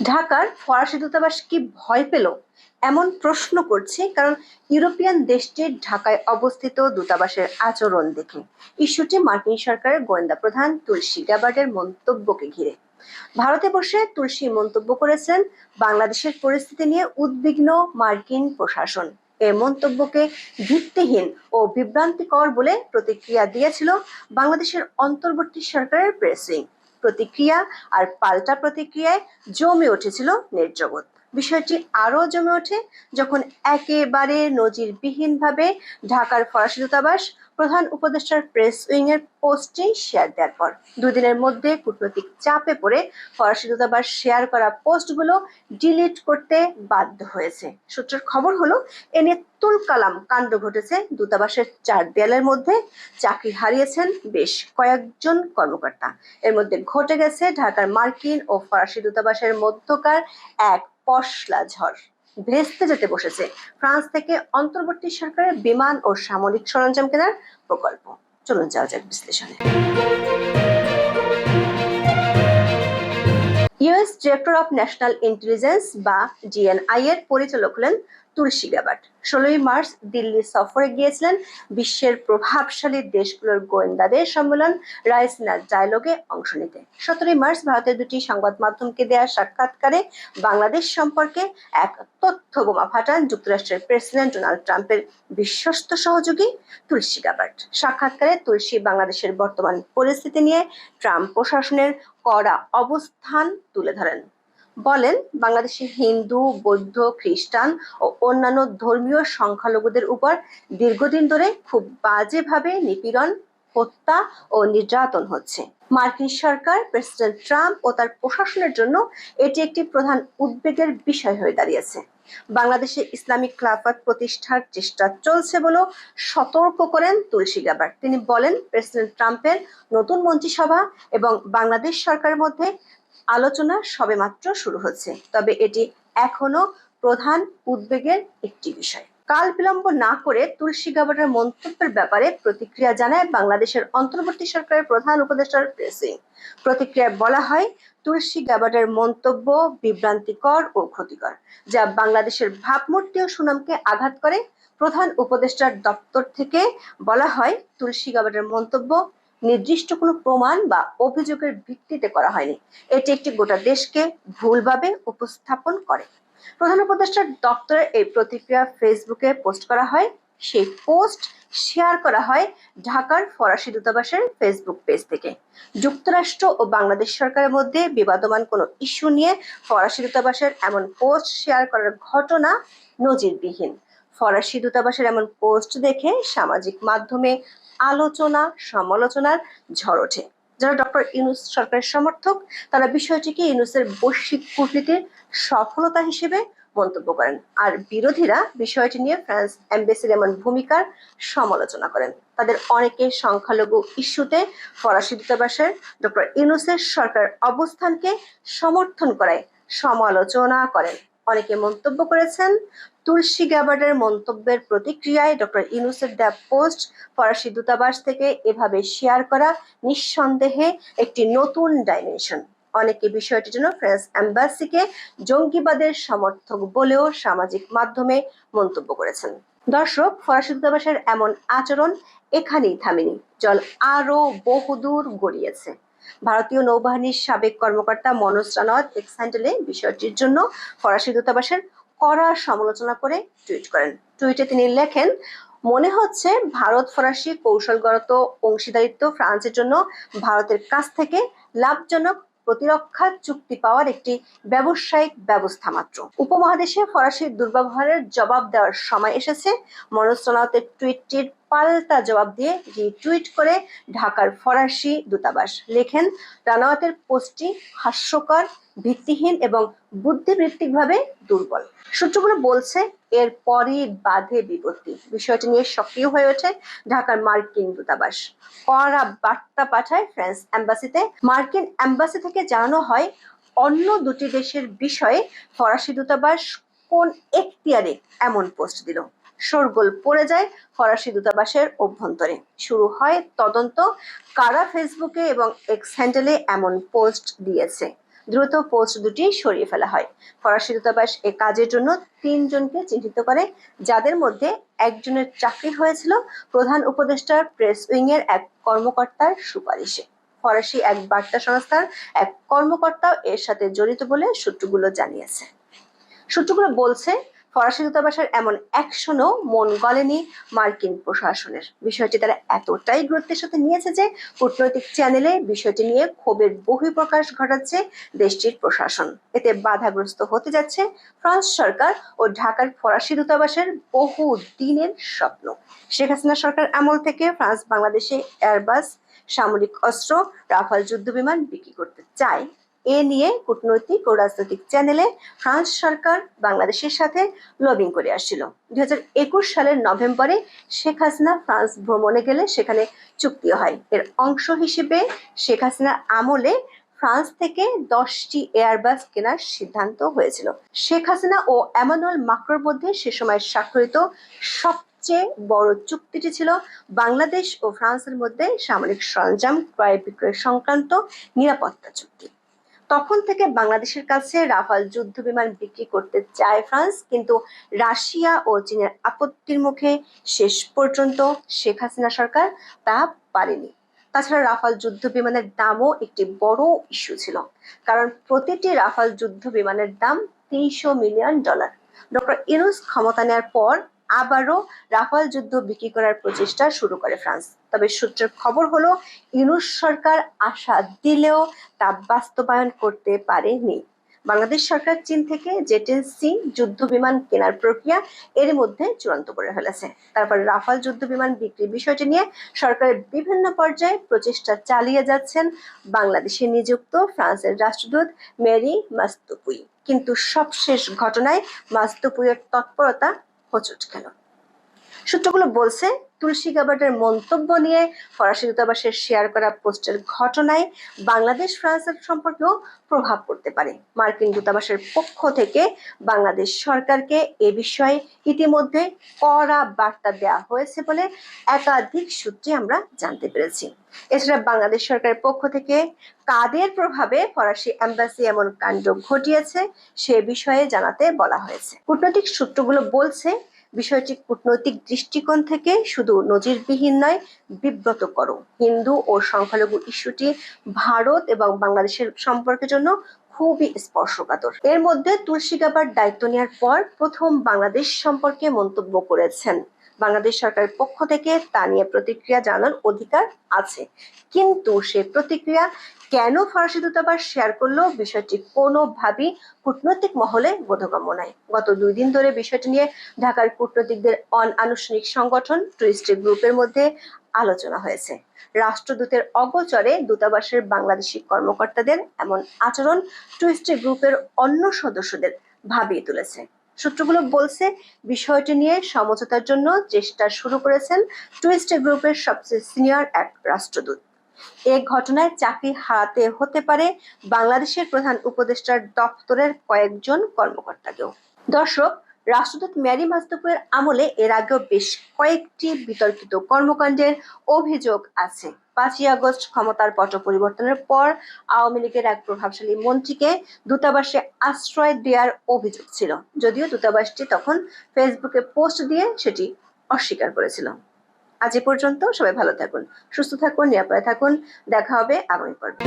ঢাকার ফরাসি দূতাবাস কি ভয় পেল? এমন প্রশ্ন করছে কারণ ইউরোপিয়ান দেশটির ঢাকায় অবস্থিত দূতাবাসের আচরণ দেখে। ইস্যুটি মার্কিন সরকারের গোয়েন্দা প্রধান তুলসী গ্যাবার্ডের মন্তব্যকে ঘিরে। ভারতে বসে তুলসী মন্তব্য করেছেন বাংলাদেশের পরিস্থিতি নিয়ে উদ্বিগ্ন মার্কিন প্রশাসন। এ মন্তব্যকে ভিত্তিহীন ও বিভ্রান্তিকর বলে প্রতিক্রিয়া দিয়েছিল বাংলাদেশের অন্তর্বর্তী সরকারের প্রেস প্রতিক্রিয়া আর পাল্টা প্রতিক্রিয়ায় জমে উঠেছিল নির্জগৎ বিষয়টি আরও জমে ওঠে যখন একেবারে নজিরবিহীনভাবে ঢাকার ফরাসি দূতাবাস প্রধান উপদেষ্টার প্রেস উইং এর পোস্টে শেয়ার দেওয়ার পর দুদিনের মধ্যে কূটনৈতিক চাপে পড়ে ফরাসি দূতাবাস শেয়ার করা পোস্টগুলো ডিলিট করতে বাধ্য হয়েছে। সূত্রের খবর হলো, এ নিয়ে তুলকালাম কাণ্ড ঘটেছে দূতাবাসের চার দেয়ালের মধ্যে। চাকরি হারিয়েছেন বেশ কয়েকজন কর্মকর্তা। এর মধ্যে ঘটে গেছে ঢাকার মার্কিন ও ফরাসি দূতাবাসের মধ্যকার এক পশলা ঝড়। ভেস্তে যেতে বসেছে ফ্রান্স থেকে অন্তর্বর্তী সরকারের বিমান ও সামরিক সরঞ্জাম কেনার প্রকল্প। চলুন যাওয়া যাক বিশ্লেষণে। US director of national intelligence বা ডিএনআই এর পরিচালক হলেন তুলসী গ্যাবার্ট ষোলোই মার্চ দিল্লি সফরে গিয়েছিলেন বিশ্বের প্রভাবশালী দেশগুলোর গোয়েন্দাদের সম্মেলন রাইসিনা ডায়লগে অংশ নিতে। সতেরোই মার্চ ভারতের দুটি সংবাদ মাধ্যমকে দেওয়া সাক্ষাৎকারে বাংলাদেশ সম্পর্কে এক তথ্য বোমা ফাটান যুক্তরাষ্ট্রের প্রেসিডেন্ট ডোনাল্ড ট্রাম্পের বিশ্বস্ত সহযোগী তুলসী গ্যাবার্ট সাক্ষাৎকারে তুলসী বাংলাদেশের বর্তমান পরিস্থিতি নিয়ে ট্রাম্প প্রশাসনের কড়া অবস্থান তুলে ধরেন। বলেন, বাংলাদেশে হিন্দু, বৌদ্ধ, খ্রিস্টান ও অন্যান্য ধর্মীয় সংখ্যালঘুদের উপর দীর্ঘদিন ধরে খুব বাজেভাবে নিপীড়ন, হত্যা ও নির্যাতন হচ্ছে। মার্কিন সরকার, প্রেসিডেন্ট ট্রাম্প ও তার প্রশাসনের জন্য এটি একটি প্রধান উদ্বেগের বিষয় হয়ে দাঁড়িয়েছে। বাংলাদেশে ইসলামিক খেলাফত প্রতিষ্ঠার চেষ্টা চলছে বলেও সতর্ক করেন তুলসী গ্যাবার তিনি বলেন, প্রেসিডেন্ট ট্রাম্পের নতুন মন্ত্রিসভা এবং বাংলাদেশ সরকারের মধ্যে আলোচনা সবেমাত্র শুরু হচ্ছে। তবে এটি এখনও প্রধান উদ্বেগের একটি বিষয়। কাল বিলম্ব না করে তুলসী গাবারের মন্তব্যের ব্যাপারে প্রতিক্রিয়া জানায় বাংলাদেশের অন্তর্বর্তী সরকারের প্রধান উপদেষ্টার প্রেসিং। প্রতিক্রিয়ায় বলা হয়, তুলসী গাবারের মন্তব্য বিভ্রান্তিকর ও ক্ষতিকর, যা বাংলাদেশের ভাবমূর্তি ও সুনামকে আঘাত করে। প্রধান উপদেষ্টার দপ্তর থেকে বলা হয়, তুলসী গাবারের মন্তব্য নির্দিষ্ট কোনো প্রমাণ বা অভিযোগের ভিত্তিতে করা হয়নি। এটি একটি গোটা দেশকে ভুলভাবে উপস্থাপন করে। প্রধান উপদেষ্টার দপ্তরের এই প্রতিক্রিয়া ফেসবুকে পোস্ট করা হয়। সেই পোস্ট শেয়ার করা হয় ঢাকার ফরাসি দূতাবাসের ফেসবুক পেজ থেকে। যুক্তরাষ্ট্র ও বাংলাদেশ সরকারের মধ্যে বিবাদমান কোনো ইস্যু নিয়ে ফরাসি দূতাবাসের এমন পোস্ট শেয়ার করার ঘটনা নজিরবিহীন। ফরাসি দূতাবাসের এমন পোস্ট দেখে সামাজিক মাধ্যমে আলোচনা, সমালোচনার ঝড় ওঠে। যারা ডক্টর ইউনুস সরকারের সমর্থক, তারা বিষয়টিকে ইউনুসের বৈশ্বিক কূটনীতির সফলতা হিসেবে মন্তব্য করেন। আর বিরোধীরা বিষয়টি নিয়ে ফ্রান্স এম্বাসির এমন ভূমিকার সমালোচনা করেন। তাদের অনেকে সংখ্যালঘু ইস্যুতে ফরাসি দূতাবাসের ডক্টর ইউনুসের সরকার অবস্থানকে সমর্থন করায় সমালোচনা করেন। অনেকে মন্তব্য করেছেন তুলসী গ্যাবার্ডের মন্তব্যের প্রতিক্রিয়ায় ডক্টর ইউনুসের দ্য পোস্ট ফরাসি দূতাবাস থেকে এভাবে শেয়ার করা নিঃসন্দেহে একটি নতুন ডাইমেনশন। অনেকে বিষয়টির জন্য ফ্রান্স অ্যাম্বাসিকে জঙ্গিবাদের সমর্থক বলেও সামাজিক মাধ্যমে মন্তব্য করেছেন। দর্শক, ফরাসি দূতাবাসের এমন আচরণ এখানেই থামেনি। জল আরও বহুদূর গড়িয়েছে। ভারতীয় নৌবাহিনীর সাবেক কর্মকর্তা মনোজ রানাওয়াত হ্যান্ডেলে বিষয়টির জন্য ফরাসি দূতাবাসের কড়া সমালোচনা করে টুইট করেন। টুইটে তিনি লেখেন, মনে হচ্ছে ভারত ফরাসি কৌশলগত অংশীদারিত্ব ফ্রান্সের জন্য ভারতের কাছ থেকে লাভজনক প্রতিরক্ষা চুক্তি পাওয়ার একটি ব্যবসায়িক ব্যবস্থা মাত্র। উপমহাদেশে ফরাসির দুর্ব্যবহারের জবাব দেওয়ার সময় এসেছে। মনোজ টুইটটির পাল্টা জবাব দিয়ে রিটুইট করে ঢাকার ফরাসি দূতাবাস লেখেন, রানাওয়াতের পোস্টটি হাস্যকর, ভিত্তিহীন এবং বুদ্ধিবৃত্তিকভাবে দুর্বল। সূত্রগুলো বলছে, এর পরই বাধে বিপত্তি। বিষয়টি নিয়ে সক্রিয় হয়ে ওঠে ঢাকার মার্কিন দূতাবাস। কড়া বার্তা পাঠায় ফ্রান্স অ্যাম্বাসিতে মার্কিন অ্যাম্বাসি থেকে জানানো হয়, অন্য দুটি দেশের বিষয়ে ফরাসি দূতাবাস কোন এখতিয়ারে এমন পোস্ট দিল? শোরগোল পড়ে যায় ফরাসি দূতাবাসের অভ্যন্তরে। শুরু হয় তদন্ত, কারা ফেসবুকে এবং এক্স হ্যান্ডেলে এমন পোস্ট দিয়েছে। দ্রুত পোস্ট দুটি সরিয়ে ফেলা হয়। ফরাসি দূতাবাস এ কাজের জন্য তিনজনকে চিহ্নিত করে, যাদের মধ্যে একজনের চাকরি হয়েছিল প্রধান উপদেষ্টার প্রেস উইং এর এক কর্মকর্তার সুপারিশে। ফরাসি এক বার্তা সংস্থার এক কর্মকর্তাও এর সাথে জড়িত বলে সূত্রগুলো জানিয়েছে। সূত্রগুলো বলছে ফরাসি দূতাবাসের এমন অ্যাকশনও মন গলেনি মার্কিন প্রশাসনের। বিষয়টি তারা এতটাই গুরুত্বের সাথে নিয়েছে যে কূটনৈতিক চ্যানেলে বিষয়টি নিয়ে ক্ষোভের বহিঃপ্রকাশ ঘটাচ্ছে দেশটির প্রশাসন। এতে বাধাগ্রস্ত হতে যাচ্ছে ফ্রান্স সরকার ও ঢাকার ফরাসি দূতাবাসের বহু দিনের স্বপ্ন। শেখ হাসিনা সরকার আমল থেকে ফ্রান্স, বাংলাদেশে এয়ারবাস, সামরিক অস্ত্র, রাফাল যুদ্ধ বিমান বিক্রি করতে চায়। এ নিয়ে কূটনৈতিক ও রাজনৈতিক চ্যানেলে ফ্রান্স সরকার বাংলাদেশের সাথে লবিং করে আসছিল। দুই হাজার একুশ সালের নভেম্বরে শেখ হাসিনা ফ্রান্স ভ্রমণে গেলে সেখানে চুক্তি হয়। এর অংশ হিসেবে শেখ হাসিনার আমলে ফ্রান্স থেকে দশটি এয়ারবাস কেনার সিদ্ধান্ত হয়েছিল। শেখ হাসিনা ও এমানুয়েল মাক্রোর মধ্যে সে সময় স্বাক্ষরিত সবচেয়ে বড় চুক্তিটি ছিল বাংলাদেশ ও ফ্রান্সের মধ্যে সামরিক সরঞ্জাম ক্রয় বিক্রয় সংক্রান্ত নিরাপত্তা চুক্তি। তখন থেকে বাংলাদেশের কাছে রাফাল যুদ্ধ বিমান বিক্রি করতে চায় ফ্রান্স, কিন্তু রাশিয়া ও চীনের আপত্তির মুখে শেষ পর্যন্ত শেখ হাসিনা সরকার তা পারেনি। তাছাড়া রাফাল যুদ্ধ বিমানের দামও একটি বড় ইস্যু ছিল, কারণ প্রতিটি রাফাল যুদ্ধ বিমানের দাম তিনশো মিলিয়ন ডলার। ডক্টর ইনুস ক্ষমতা নেওয়ার পর আবারও রাফাল যুদ্ধ বিক্রি করার প্রচেষ্টা শুরু করে ফ্রান্স। তবে সূত্রের খবর হলো ইনুস সরকার আশা দিলেও তা বাস্তবায়ন করতে পারেনি। বাংলাদেশ সরকার চীন থেকে জেটেন সি যুদ্ধ বিমান কেনার প্রক্রিয়া এর মধ্যে চূড়ান্ত করে ফেলেছে। তারপর রাফাল যুদ্ধ বিমান বিক্রির বিষয়টি নিয়ে সরকারের বিভিন্ন পর্যায়ে প্রচেষ্টা চালিয়ে যাচ্ছেন বাংলাদেশে নিযুক্ত ফ্রান্সের রাষ্ট্রদূত মেরি মাস্তুপুই। কিন্তু সবশেষ ঘটনায় মাস্তুপুইয়ের তৎপরতা হোঁচট খেল। সূত্রগুলো বলছে, তুলসী গাবার্ডের মন্তব্য নিয়ে ফরাসি দূতাবাসের শেয়ার করা পোস্টের ঘটনায় বাংলাদেশ ফ্রান্সের সম্পর্কেও প্রভাব পড়তে পারে। মার্কিন দূতাবাসের পক্ষ থেকে বাংলাদেশ সরকারকে এ বিষয়ে ইতিমধ্যে কড়া বার্তা দেওয়া হয়েছে বলে একাধিক সূত্রে আমরা জানতে পেরেছি। এছাড়া বাংলাদেশ সরকারের পক্ষ থেকে কাদের প্রভাবে ফরাসি এম্বাসি এমন কাণ্ড ঘটিয়েছে সে বিষয়ে জানাতে বলা হয়েছে। কূটনৈতিক সূত্রগুলো বলছে বিষয়টি কূটনৈতিক দৃষ্টিকোণ থেকে শুধু নজিরবিহীন নয় বিব্রত বিব্রতকর হিন্দু ও সংখ্যালঘু ইস্যুটি ভারত এবং বাংলাদেশের সম্পর্কের জন্য খুবই স্পর্শকাতর। এর মধ্যে তুলসী গাবার দায়িত্ব নেওয়ার পর প্রথম বাংলাদেশ সম্পর্কে মন্তব্য করেছেন। বাংলাদেশ সরকারের পক্ষ থেকে তা নিয়ে প্রতিক্রিয়া জানানোর অধিকার আছে। কিন্তু সে প্রতিক্রিয়া কেন ফরাসি দূতাবাস শেয়ার করল বিষয়টি কোনোভাবেই কূটনৈতিক মহলে বোধগম্য নয়। গত দুই দিন ধরে বিষয়টি নিয়ে ঢাকার কূটনৈতিকদের অন অনানুষ্ঠানিক সংগঠন টুরিস্ট গ্রুপের মধ্যে আলোচনা হয়েছে। রাষ্ট্রদূতের অগোচরে দূতাবাসের বাংলাদেশি কর্মকর্তাদের এমন আচরণ টুরিস্ট গ্রুপের অন্য সদস্যদের ভাবিয়ে তুলেছে। সূত্রগুলো বলছে বিষয়টি নিয়ে সমঝোতার জন্য চেষ্টা শুরু করেছেন টুইস্টে গ্রুপের সবচেয়ে সিনিয়র এক রাষ্ট্রদূত। এ ঘটনায় চাকরি হারাতে হতে পারে বাংলাদেশের প্রধান উপদেষ্টার দপ্তরের কয়েকজন কর্মকর্তাকেও। দর্শক রাষ্ট্রদূত ম্যারি মাস্তুপুরের আমলে এর আগেও বেশ কয়েকটি বিতর্কিত কর্মকাণ্ডের অভিযোগ আছে। পাঁচই আগস্ট ক্ষমতার পট পরিবর্তনের পর আওয়ামী লীগের এক প্রভাবশালী মন্ত্রীকে দূতাবাসে আশ্রয় দেওয়ার অভিযোগ ছিল। যদিও দূতাবাসটি তখন ফেসবুকে পোস্ট দিয়ে সেটি অস্বীকার করেছিল। আজ এ পর্যন্ত সবাই ভালো থাকুন, সুস্থ থাকুন, নিরাপদে থাকুন। দেখা হবে আগামী পর্বে।